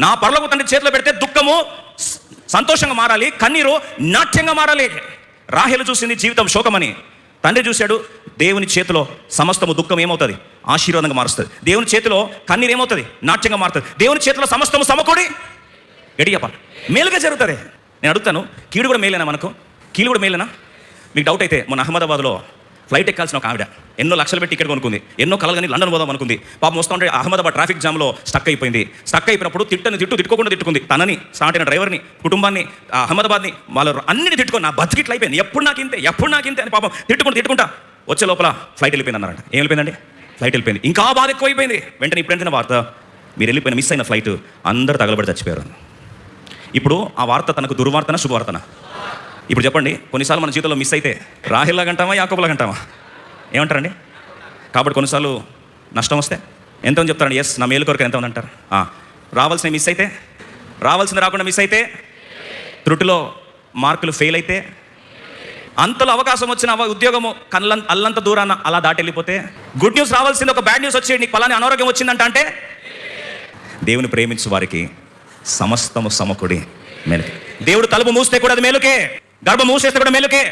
నా పరలోక తండ్రి చేతిలో పెడితే దుఃఖము సంతోషంగా మారాలి కన్నీరు నాట్యంగా మారాలి. రాహేలు చూసింది జీవితం శోకమని. తండ్రి చూశాడు దేవుని చేతిలో సమస్తము దుఃఖం ఏమవుతుంది? ఆశీర్వాదంగా మారుస్తుంది. దేవుని చేతిలో కన్నీరు ఏమవుతుంది? నాట్యంగా మారుతుంది. దేవుని చేతిలో సమస్తము సమకూడి గడియప్ప. మేలుగా జరుగుతుంది. నేను అడుగుతాను కీడు కూడా మేలేనా మనకు? కీడు కూడా మేలేనా? మీకు డౌట్ అయితే మొన్న అహ్మదాబాద్లో ఫ్లైట్ ఎక్కాల్సిన ఒక ఆవిడ. ఎన్నో లక్షలు పెట్టి ఇక్కడ కొనుక్కుంది. ఎన్నో కలలు కానీ లండన్ పోదాం అనుకుంది. పాపం వస్తుంటే అహ్మదాబాద్ ట్రాఫిక్ జామ్లో స్టక్ అయిపోయింది. స్టక్ అయిపోయినప్పుడు తిట్టని తిట్టు తిట్టుకోకుండా తిట్టుకుంది. తనని స్టార్ట్ అయిన డ్రైవర్ని కుటుంబాన్ని ఆ అహ్మదాబాద్ని వాళ్ళు అన్నిటి తిట్టుకొని నా బతికిట్లు అయిపోయింది. ఎప్పుడు నాకు ఇంతే ఎప్పుడు నాకు ఇంతే అని పాపం తిట్టుకుంటూ తిట్టుకుంటా వచ్చే లోపల ఫ్లైట్ వెళ్ళిపోయింది అన్నారంట ఏం వెళ్ళిపోయిందండి? ఫ్లైట్ వెళ్ళిపోయింది. ఇంకా బాధ ఎక్కువైపోయింది. వెంటనే ఇప్పుడు ఏంటంటే వార్త? మీరు వెళ్ళిపోయిన మిస్ అయిన ఫ్లైట్ అందరు తగలబడి చచ్చిపోయారు. ఇప్పుడు ఆ వార్త తనకు దుర్వార్తన శుభవార్తన? ఇప్పుడు చెప్పండి కొన్నిసార్లు మన జీవితంలో మిస్ అయితే రాహిల్లా గంటామా యాకబులా గంటామా ఏమంటారండి? కాబట్టి కొన్నిసార్లు నష్టం వస్తే ఎంత అని చెప్తారండి? ఎస్ నా మేలు కొరకు ఎంత ఉంది అంటారు రావాల్సిన మిస్ అయితే రావాల్సింది రాకుండా మిస్ అయితే త్రుటిలో మార్కులు ఫెయిల్ అయితే అంతలో అవకాశం వచ్చిన ఉద్యోగము కళ్ళ అల్లంత దూరాన అలా దాటి వెళ్ళిపోతే గుడ్ న్యూస్ రావాల్సింది ఒక బ్యాడ్ న్యూస్ వచ్చి నీకు పలాని అనారోగ్యం వచ్చిందంట అంటే దేవుని ప్రేమించు వారికి సమస్తము సమకుడి మేలుకే. దేవుడు తలుపు మూస్తే కూడా అది మేలుకే. గర్భం మూసేస్తే కూడా మేలుకే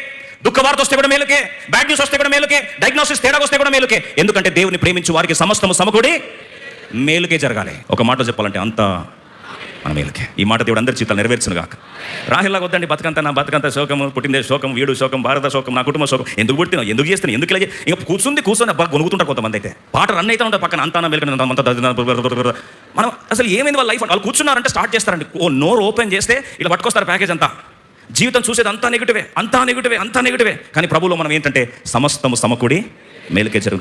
దుఃఖ వార్త వస్తే కూడా మేలుకే బ్యాడ్ న్యూస్ వస్తే కూడా మేలుకే డయాగ్నోసిస్ తేడా వస్తే కూడా మేలుకే. ఎందుకంటే దేవుని ప్రేమించు వారికి సమస్తము సమకుడి మేలుకే జరగాలి. ఒక మాట చెప్పాలంటే అంత మన మేలుకే. ఈ మాట దేవుడు అందరి జీవితాలు నెరవేర్చును కాక రాహిల్లా వద్దండి బతుకంతా నా బతుకంతా శోకము పుట్టిందే శోకం వీడు శోకం భారత శోకం నా కుటుంబ శోకం. ఎందుకు పుట్టినా ఎందుకు చేస్తున్నావు? ఎందుకు ఇలా ఇంకా కూర్చుంది కూర్చొని బాగా గొనుగుతుంటారు కొంతమంది అయితే. పాట రన్ అయితే ఉంటారు పక్కన అంతా మెలకన మనం అసలు ఏమైంది వాళ్ళ లైఫ్ వాళ్ళు కూర్చున్నారంటే స్టార్ట్ చేస్తారండి. ఓ నోరు ఓపెన్ చేస్తే ఇలా పట్టుకొస్తారు ప్యాకేజ్ అంతా. జీవితం చూసేది అంతా నెగిటివే అంతా నెగిటివే అంతా నెగిటివే. కానీ ప్రభువులో మనం ఏంటంటే సమస్తము సమకూడి మేలుకే జరుగు